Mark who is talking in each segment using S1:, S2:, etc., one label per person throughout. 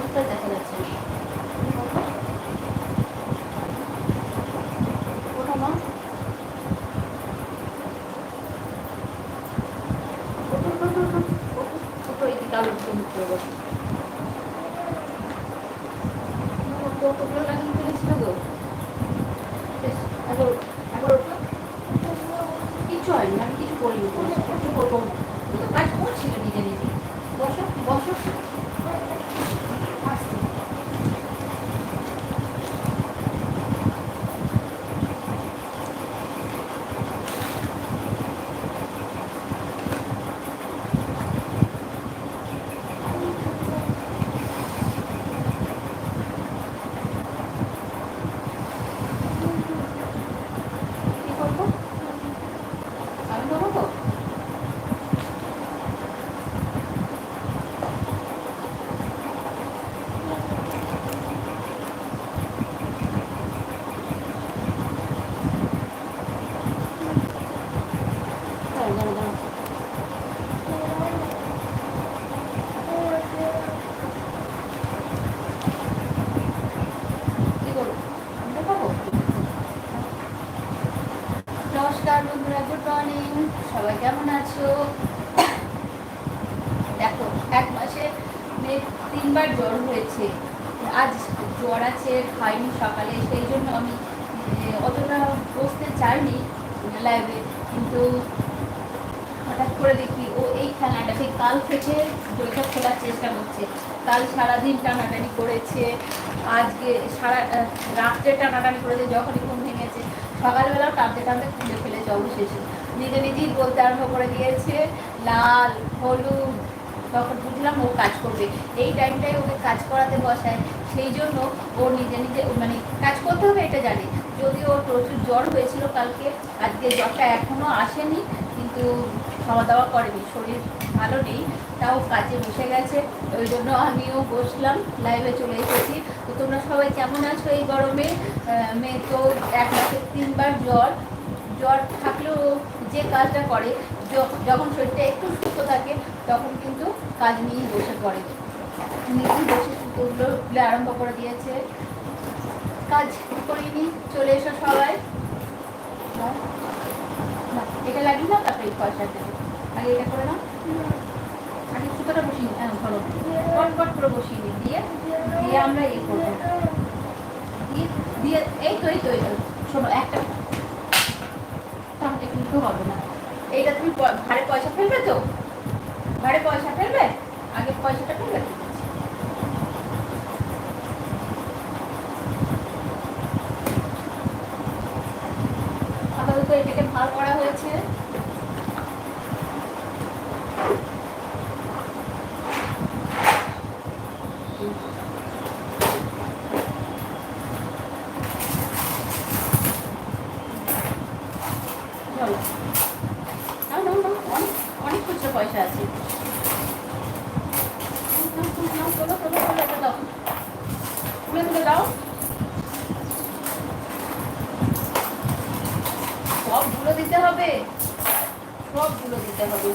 S1: মুখটা দেখা যাচ্ছে না ওঠো মা ওঠো, ওঠো, ওঠো, ওঠো, ওঠো, ওঠো, এদিকে আলো দিয়ে মুখ করে বসো। ওঠো, ওঠো, ওঠো, লাগিয়ে ফেলেছিল গো। বেশ, একবার ওঠো, একবার ওঠো। কিচ্ছু হয়নি আমি কিছু করিনি তোমার সাথে, কিছু করব না। তুমি তো কাজ করছিলে নিজে নিজে বসো বসো আস্তে। কি করব আমি করব দাঁড়াও, দাঁড়াও, দাঁড়াও। কি করব? আমরা খাব? নমস্কার বন্ধুরা গুড মর্নিং সবাই কেমন আছো? দেখো, এক মাসে মেয়ে তিনবার জ্বর হয়েছে। আজ জ্বর আছে, খাইনি সকালে, সেই জন্য আমি অতটা বসতে চাইনি লাইভে কিন্তু হঠাৎ করে দেখি, ও এই খেলাটা খেলাটাকে কাল থেকে বইটা খোলার চেষ্টা করছে। কাল সারাদিন টানাটানি করেছে। আজকে সারা, রাত্রে টানাটানি করেছে, যখনই সকালবেলাও টানতে টানতে খুলে ফেলেছে অবশেষে নিজে নিজেই বলতে আরম্ভ করে দিয়েছে, লাল, হলুদ, তখন বুঝলাম ও কাজ করবে। এই টাইমটাই ওকে কাজ করাতে বসায়, সেই জন্য ও নিজে নিজে মানে কাজ করতে হবে এটা জানে। যদিও ওর প্রচুর জ্বর হয়েছিল কালকে, আজকে জ্বরটা এখনও আসেনি, কিন্তু খাওয়া দাওয়া করেনি, শরীর ভালো নেই, তাও কাজে বসে গেছে। ওই জন্য আমিও বসলাম লাইভে চলে এসেছি। তোমরা সবাই কেমন আছো এই গরমে? মেয়ে তো এক মাসে তিনবার জ্বর। জ্বর থাকলেও যে কাজটা করে যখন শরীরটা একটু সুস্থ থাকে, তখন কিন্তু কাজ নিয়েই বসে পড়ে। নিজেই বসে সুতোগুলো আরম্ভ করে দিয়েছে। কাজ করিনি, চলে এসো সবাই। এটা লাগিয়ে নাও তারপরে এই পয়সা দেবে। আগে এটা করে নাও। আগে সুতোটা বসিয়ে হ্যাঁ ধরো। কট কট করে বসিয়ে দিয়ে দিয়ে আমরা ইয়ে করব। দিয়ে, এই তো এই তো, এই শোনো, একটা তাহলে কিন্তু হবে না। এইটা তুমি ভাড়ে পয়সা ফেলবে তো? ভাড়ে পয়সা ফেলবে? আগে পয়সাটা ফেলবে আপাতত এটাকে ভার করা হয়েছে। খুচরো পয়সা আছে তোলো, তোলো, তোলো। তুলে দাও সবগুলো দিতে হবে সবগুলো দিতে হবে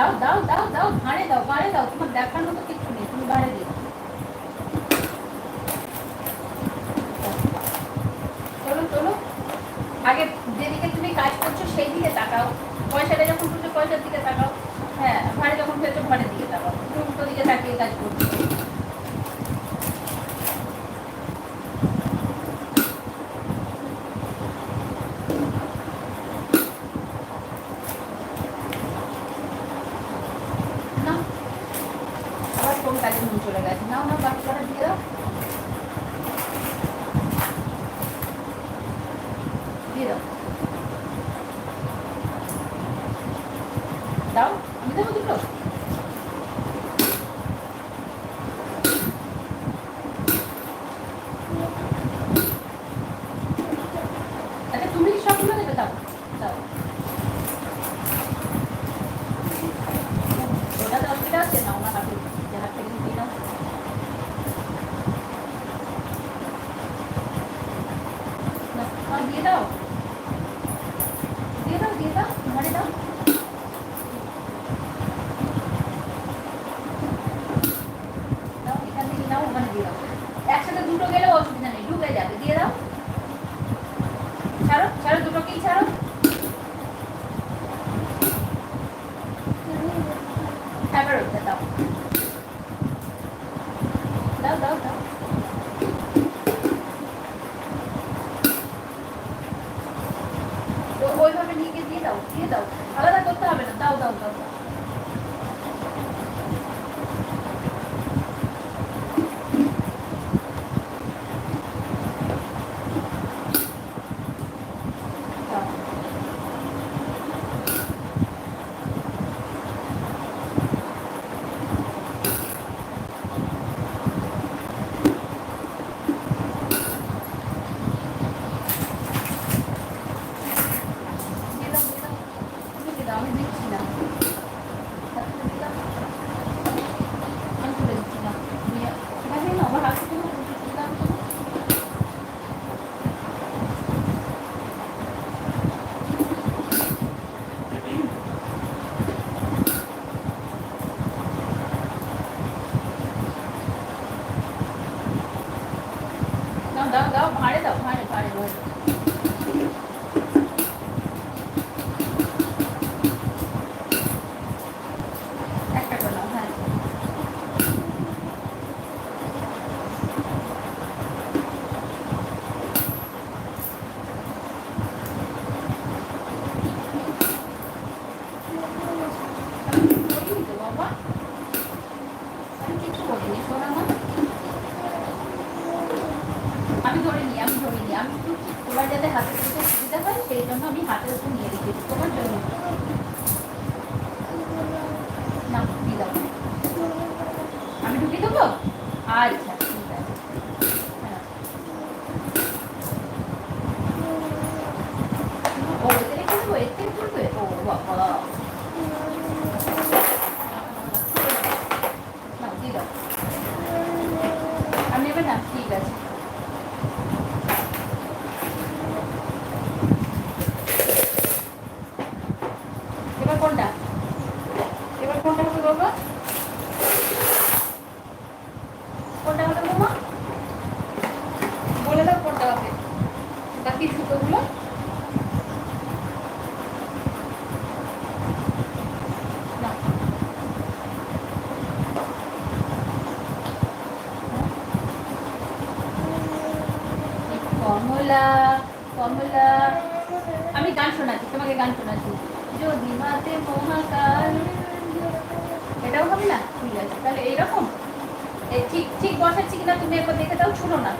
S1: দাও দাও দাও দাও ঘাড়ে দাও, ভাড়ে দাও, তোমার দেখার মতো কিছু নেই, তুমি ভাড়ে দিও। চলো চলো। আগে যেদিকে তুমি কাজ করছ, সেই দিকে তাকাও। পয়সাটা যখন তুলছো পয়সার দিকে তাকাও। ঢুকে যাবে দিয়ে কমলা কমলা আমি গান শোনাচ্ছি, তোমাকে গান শোনাচ্ছি। যদি মাতে মহাকাল, এটাও হবে না? ঠিক আছে, তাহলে এইরকম? ঠিক ঠিক বসাচ্ছি কিনা তুমি একবার দেখে দাও, ছুঁড়ো না।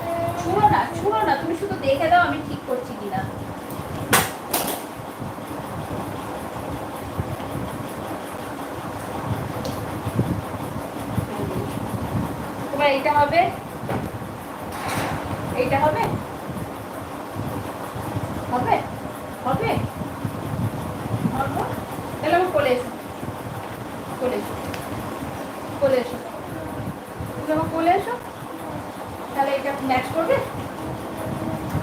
S1: ছুঁড়ো না ছুঁড়ো না, তুমি শুধু দেখে দাও আমি ঠিক করছি কিনা। তোমার এটা হবে কোলে এসো। কোলে এসো। তুমি আমার এসো। তাহলে এটা ম্যাচ করবে?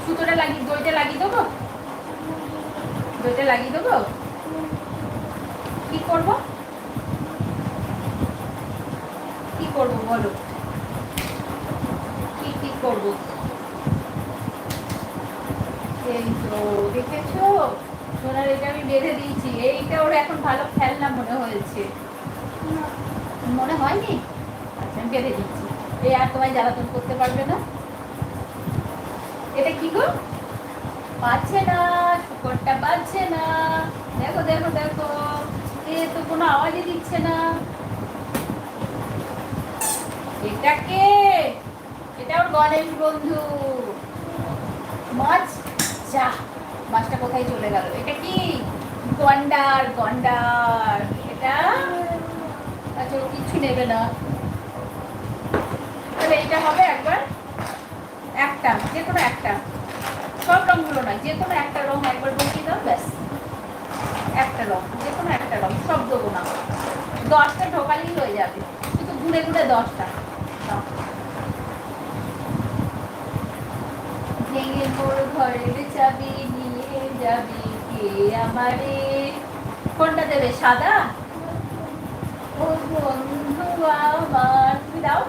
S1: সুতোটা লাগিয়ে, দইটা লাগিয়ে দেবো? দইটা লাগিয়ে দেবো? কি করব? কি করব বলো? কি কি করব? এই তো, দেখেছ? সোনার এটা আমি বেঁধে দিয়েছি। এইটা ওর এখন ভালো খেলনা মনে হয়েছে। মনে হয়নি? আচ্ছা আমি দিচ্ছি। এই আর তোমায় জ্বালাতন করতে পারবে না। এটা কি গো? পাচ্ছে না, শুকরটা পাচ্ছে না। দেখো দেখো দেখো। এ তো কোনো আওয়াজই দিচ্ছে না। এটা কে? এটা ওর গণেশ বন্ধু। মাছ? যা, মাছটা কোথায় চলে গেল? এটা কি? গন্ডার গন্ডার। এটা ও কিচ্ছু নেবে না। তাহলে এটা হবে একবার একটা, যে কোনো একটা। সব রঙগুলো নয়, যে কোনো একটা রং একবার বসিয়ে দাও, ব্যাস। একটা রং, যে কোনো একটা রং, সব দেবো না। দশটা ঢোকালেই হয়ে যাবে, শুধু ঘুরে ঘুরে দশটা। ভেঙে মোর ঘরের চাবি, নিয়ে যাবি কে আমারে? কোনটা দেবে, সাদা? বন্ধু আমার তুমি দাও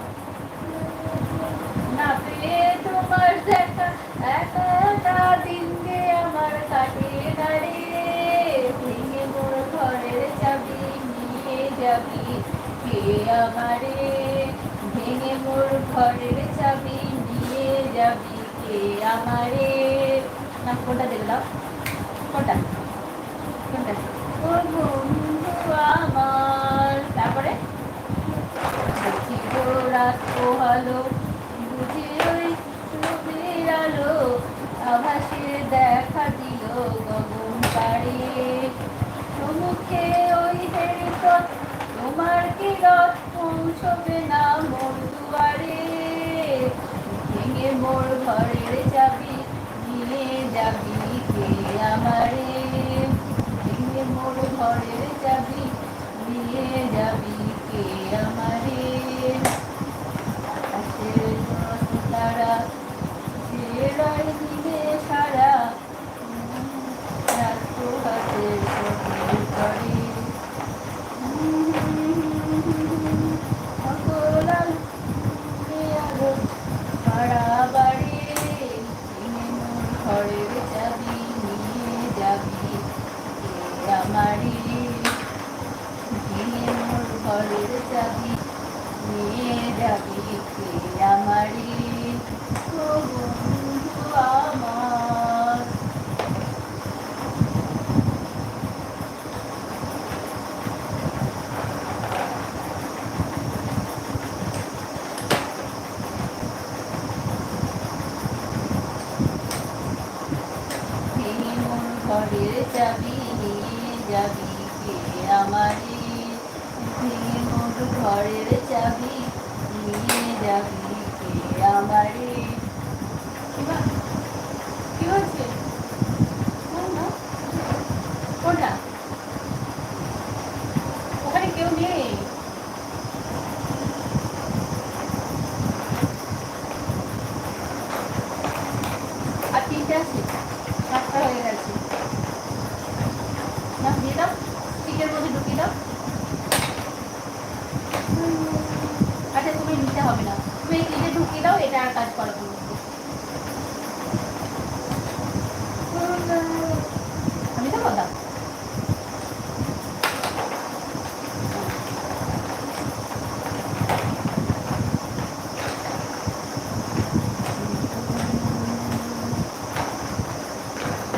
S1: তোমার দেখা একা দিন যে আমার কাটে না ভেঙে মোর ঘরের নিয়ে যাবি কে আমারে? ভেঙে মোর ঘরের চাবি নিয়ে যাবি কে আমারে না, কোনটা দেখলাম? কোনটা? কোনটা? ঘরের যাবি নিয়ে যাবি কে আমারে? মোর ঘরের যাবি নিয়ে যাবি ঘরের চাবি নিয়ে যাবি কে আমারে ঘরের চাবি নিয়ে যাবি কে আমারে কি বা- কি হচ্ছে বল না। কোনটা ওখানে কেউ নেই আর তিনটে আছে সাতটা হয়ে গেছে না দিয়ে দাও স্টিকের মধ্যে ঢুকিয়ে দাও আচ্ছা তুমি নিতে হবে না তুমি এই তিনটে ঢুকিয়ে দাও এটা আর কাজ করাবো না। আমি তো কথা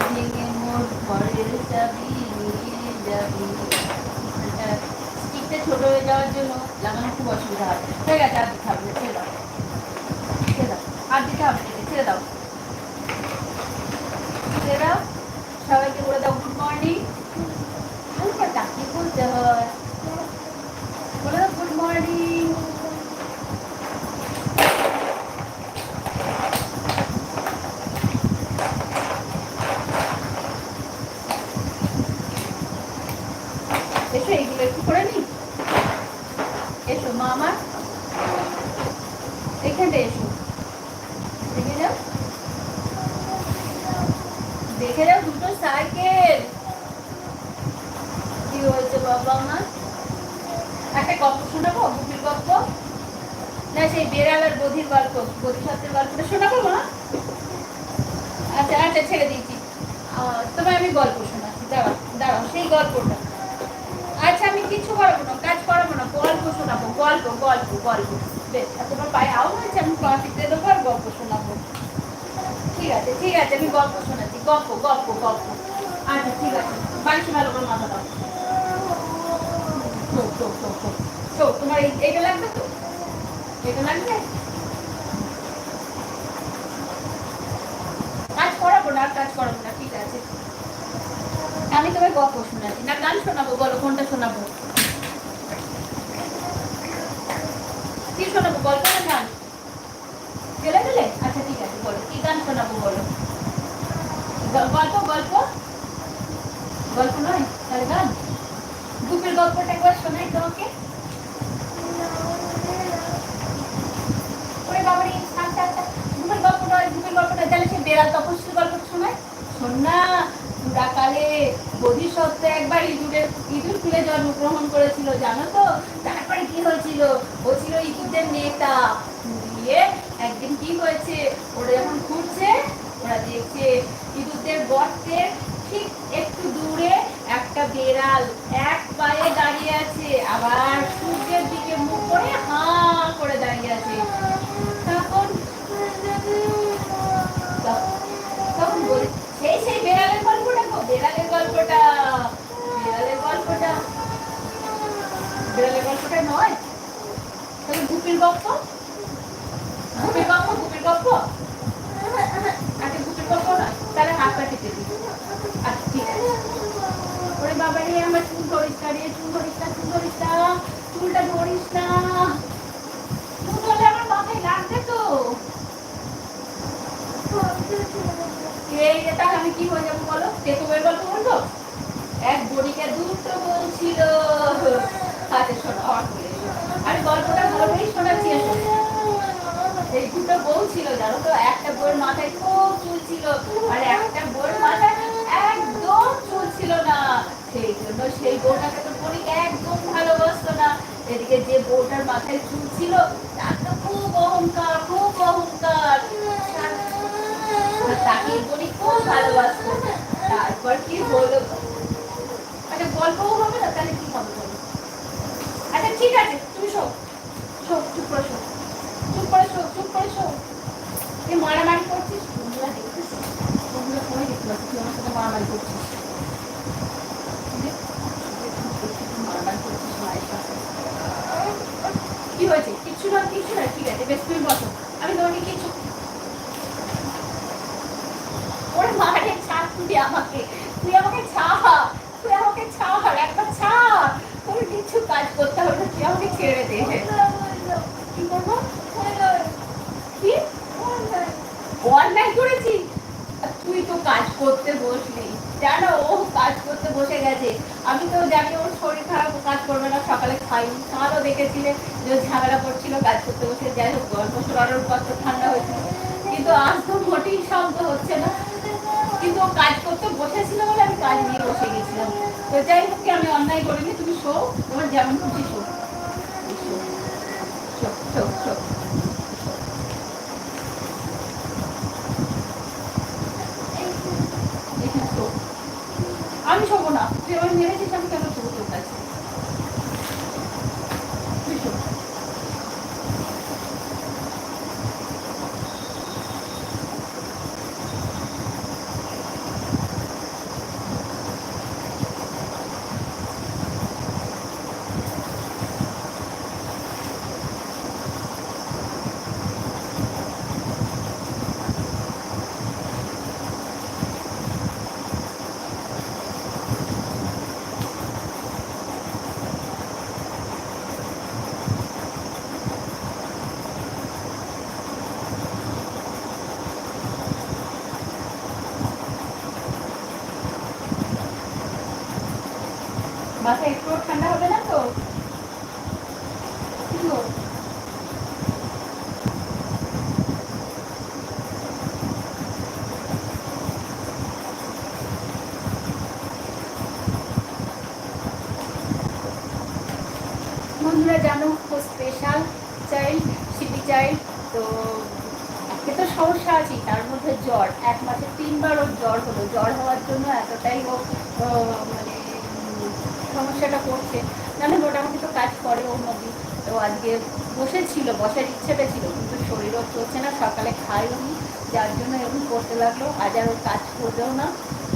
S1: ভেঙে মোর ঘরের চাবি নিয়ে যাবি এটা স্টিকটা ছোট হয়ে যাওয়ার জন্য লাগানো খুব অসুবিধা হয় হয়ে গেছে আর দিতে হবে না, ছেড়ে দাও ছেড়ে দাও আর দিতে হবে না, ছেড়ে দাও ছেড়ে দাও সবাইকে বলে দাও গুড মর্নিং হালকা তাকিয়ে বলতে হয় বলে দাও গুড মর্নিং এসো এইগুলো একটু করে নি এসো মা আমার এখানটা এসো দেখে যাও দেখে যাও দুটো সাইকেল কি হয়েছে বাবা আমার একটা গল্প শোনাবো গুপির গল্প না সেই বেড়াল আর বধির গল্প বধির সত্যের গল্পটা শোনাবো মা আচ্ছা আচ্ছা ছেড়ে দিয়েছি আহ, তোমায় আমি গল্প শোনাচ্ছি দাঁড়াও দাঁড়াও সেই গল্পটা। আচ্ছা আমি কিছু করাবো না কাজ করাবো না গল্প শোনাবো গল্প গল্প গল্প। তোমার পায়ে আও হয়েছে আমি দেবো আর গল্প শোনাবো। ঠিক আছে ঠিক আছে আমি গল্প শোনাচ্ছি। গল্প গল্প গল্প আচ্ছা ঠিক আছে। শোনালো করে মাথা। শো, তোমার এইটা লাগবে তো? এটা লাগবে? কাজ করাবো না কাজ করাবো না ঠিক আছে। আমি তোমায় গল্প শোনাচ্ছি। না, গান শোনাবো, বলো, কোনটা শোনাবো? কি শোনাবো, গল্প না গান? গেলে গেলে? আচ্ছা ঠিক আছে, বলো, কি গান শোনাবো, বলো? গল্প গল্প? গল্প নয়, তাহলে গান। গ্রুপের গল্পটা একবার শোনাই তোমাকে। ওরে বাবারে আচ্ছা আচ্ছা গল্প নয় গ্রুপের গল্পটা, তাহলে সে বেড়াল তপস্বীর গল্প শোনায়? শোন না। পুরাকালে বোধিসত্ত্ব একবার ইঁদুরের, ইঁদুর খুলে জন্মগ্রহণ করেছিল, জানো তো? তারপরে কি হয়েছিল? ও ছিল ইঁদুরদের নেতা। দিয়ে একদিন কি হয়েছে? ওরা যখন ঘুরছে, ওরা দেখছে ইঁদুরদের গর্তের ঠিক একটু দূরে একটা বেড়াল এক পায়ে দাঁড়িয়ে আছে। আবার সূর্যের দিকে মুখ করে হাঁ করে দাঁড়িয়ে আছে তখন তখন বলি সেই সেই বেড়ালের গল্পটা গো বেড়ালের গল্পটা বেড়ালের গল্পটা বেড়ালের গল্পটা নয় তাহলে গুপির গল্প গুপির গল্প গুপির গল্প আচ্ছা গুপির গল্প নয় তাহলে হাত পা টিপে দিই আচ্ছা ঠিক আছে ওরে বাবা রে আমার চুল ধরিস না রে চুল ধরিস না চুল ধরিস না চুলটা ধরিস না চুল ধরলে আমার মাথায় লাগবে তো এই যে তাহলে আমি কি হয়ে যাব বলো তেতুবের গল্প বলব এক বড়িকে দুটো বউ ছিল হাতে শোনো আমার বলে এসো। আমি গল্পটা ভালোই শোনাচ্ছি এসো। এই দুটো বউ ছিল, জানো তো? একটা বউয়ের মাথায় খুব চুল ছিল আর একটা বউয়ের মাথায় একদম চুল ছিল না। সেই জন্য সেই বউটাকে তো পরি একদম ভালোবাসতো না। এদিকে যে বউটার মাথায় চুল ছিল, তার তো খুব অহংকার খুব অহংকার। তাকে বলি খুব ভালোবাসতো। তারপর কি হলো? আচ্ছা গল্পও হবে না? তাহলে কি হবে আচ্ছা ঠিক আছে, তুমি শো শো চুপ করে শো চুপ করে শো চুপ করে শো তুই মারামারি করছিস? তুই মারামারি করছিস মারামারি করছিস মায়ের সাথে কি হয়েছে কিচ্ছু না কিচ্ছু না ঠিক আছে বেশ তুমি বসো আমি তোমাকে কিছু ওরে মারে ছাড় তুই আমাকে তুই আমাকে ছাড় তুই আমাকে ছাড় একবার ছাড় তোর কিছু কাজ করতে হবে না, তুই আমাকে ছেড়ে দে কি করব কি অন্যায় করেছি আর তুই তো কাজ করতে বসলি জানো ও কাজ করতে বসে গেছে আমি তো জানি ওর শরীর খারাপ ও কাজ করবে না সকালে খাইনি কালও দেখেছিলে যে ও ঝামেলা করছিল কাজ করতে বসে যাই হোক গল্প শোনানোর পর তো ঠান্ডা হয়েছিল কিন্তু আজ তো মোটেই শব্দ হচ্ছে না কিন্তু ও কাজ করতে বসেছিল বলে আমি কাজ নিয়ে বসে গেছিলাম। তো যাই হোক আমি অন্যায় করিনি, তুমি শো, তোমার যেমন খুশি শো শো শো শো শো এখানে শো। আমি শোবো না তুই আমার মেরেছিস আমি কেন শোবো তোর কাছে তুই শো। মাথা একটু ঠান্ডা হবে না তো কি গো? বন্ধুরা জানো ও স্পেশাল চাইল্ড সিটি চাইল্ড তো একে তো সমস্যা আছে, তার মধ্যে জ্বর। এক মাসে তিনবার ওর জ্বর হলো। জ্বর হওয়ার জন্য এতটাই ও মানে সমস্যাটা করছে নাহলে মোটামুটি তো কাজ করে ওর মধ্যে। তো আজকে বসেছিল, বসার ইচ্ছেটা ছিল, কিন্তু শরীরও চলছে না, সকালে খাইও নি, যার জন্য এরকম করতে লাগল। আজ আর ওর কাজ করবেও না।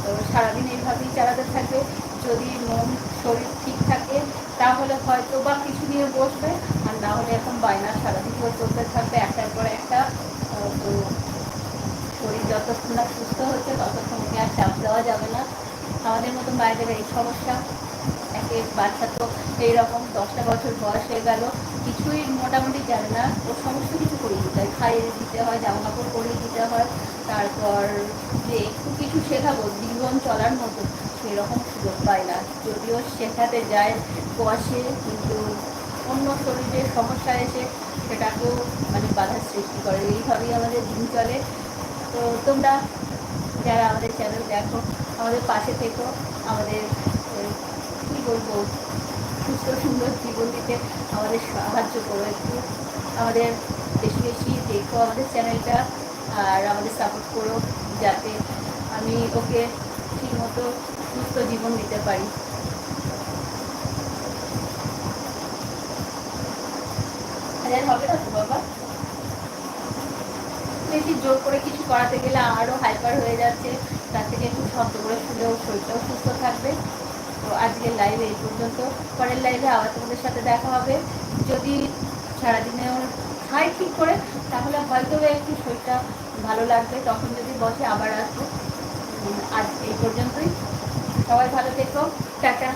S1: তো সারাদিন এইভাবেই চালাতে থাকবে। যদি মন, শরীর ঠিক থাকে তাহলে হয়তো বা কিছু নিয়ে বসবে, আর না হলে এখন বায়না সারাদিন করে চলতে থাকবে, একটার পর একটা তো শরীর যতক্ষণ না সুস্থ হচ্ছে ততক্ষণ ওকে আর চাপ দেওয়া যাবে না। আমাদের মতো মায়েদের এই সমস্যা, একে বাচ্চা তো এইরকম দশটা বছর বয়স হয়ে গেল, কিছুই মোটামুটি জানে না, ও সমস্ত কিছু করিয়ে দিতে হয়, খাইয়ে দিতে হয় জামা কাপড় পরিয়ে দিতে হয়, তারপর যে একটু কিছু শেখাবো, জীবন চলার মতো। সেরকম সুযোগ পায় না। যদিও শেখাতে যায়, বসে, কিন্তু অন্য শরীরে সমস্যা এসে সেটাকেও মানে বাধার সৃষ্টি করে। এইভাবেই আমাদের দিন চলে। তো তোমরা যারা আমাদের চ্যানেল দেখো, আমাদের পাশে থেকো। আমাদের কী বলব, সুস্থ, সুন্দর জীবন দিতে আমাদের সাহায্য করো একটু। আমাদের বেশি বেশি দেখো আমাদের চ্যানেলটা আর আমাদের সাপোর্ট করো। যাতে আমি ওকে ঠিকমতো সুস্থ জীবন দিতে পারি। হবে তো বাবা। জোর করে কিছু করাতে গেলে আরও হাইপার হয়ে যাচ্ছে। তার থেকে একটু শব্দ করে শুলেও শরীরটাও সুস্থ থাকবে। তো আজকের লাইভে এই পর্যন্ত। পরের লাইভে আবার তোমাদের সাথে দেখা হবে। যদি সারাদিনে খাই ঠিক করে, তাহলে হয়তো একটু শরীরটা ভালো লাগবে। তখন যদি বসে আবার আসব। আজ এই পর্যন্তই। সবাই ভালো থেকো টাটা।